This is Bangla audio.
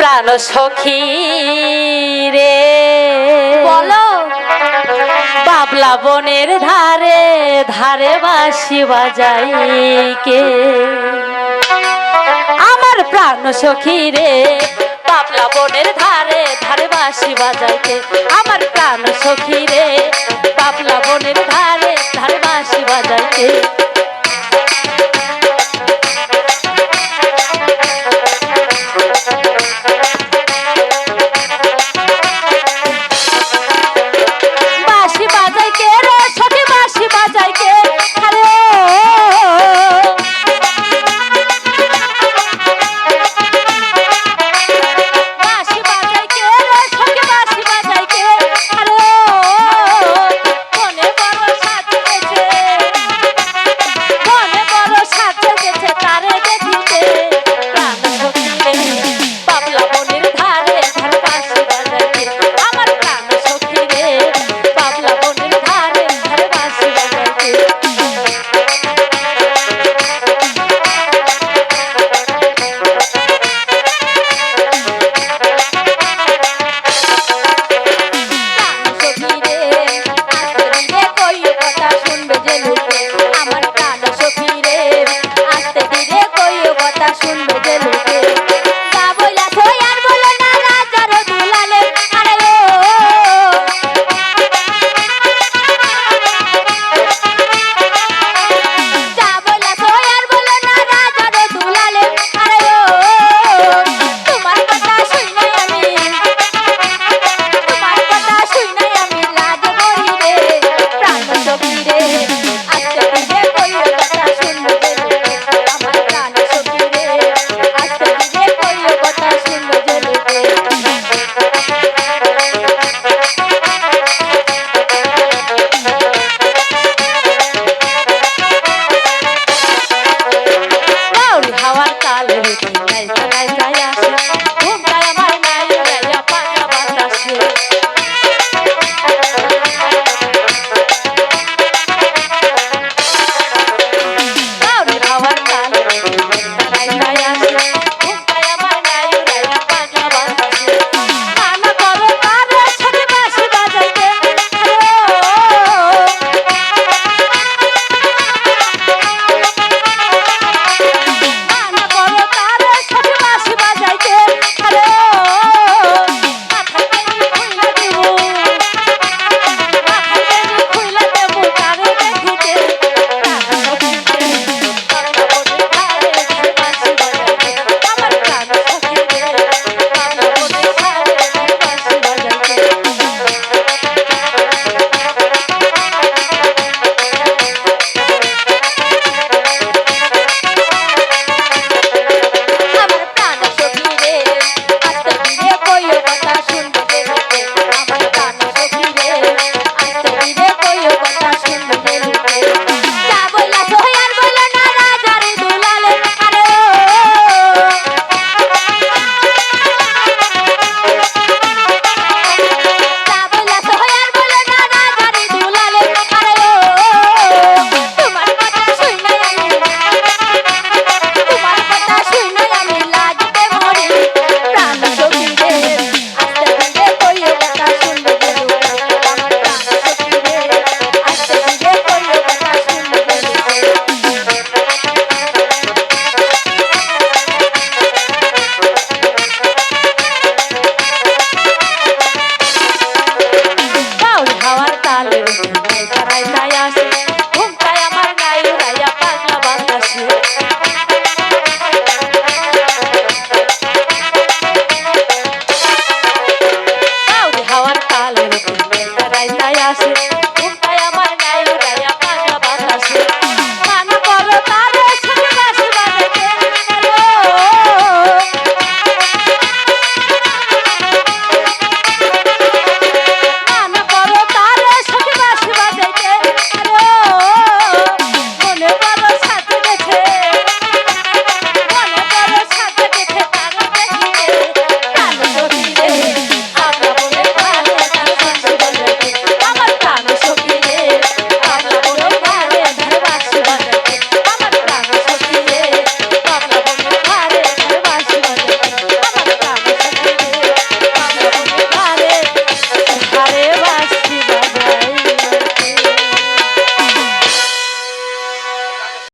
প্রাণ সখী রে। বলো। বাবলা বনের ধারে ধারে বাসি বাজাই কে? আমার প্রাণ সখী রে বাবলা বনের ধারে ধারে বাসি বাজাইতে আমার প্রাণ সখী রে বাবলা বনের ধারে ধারে বাসি বাজাইতে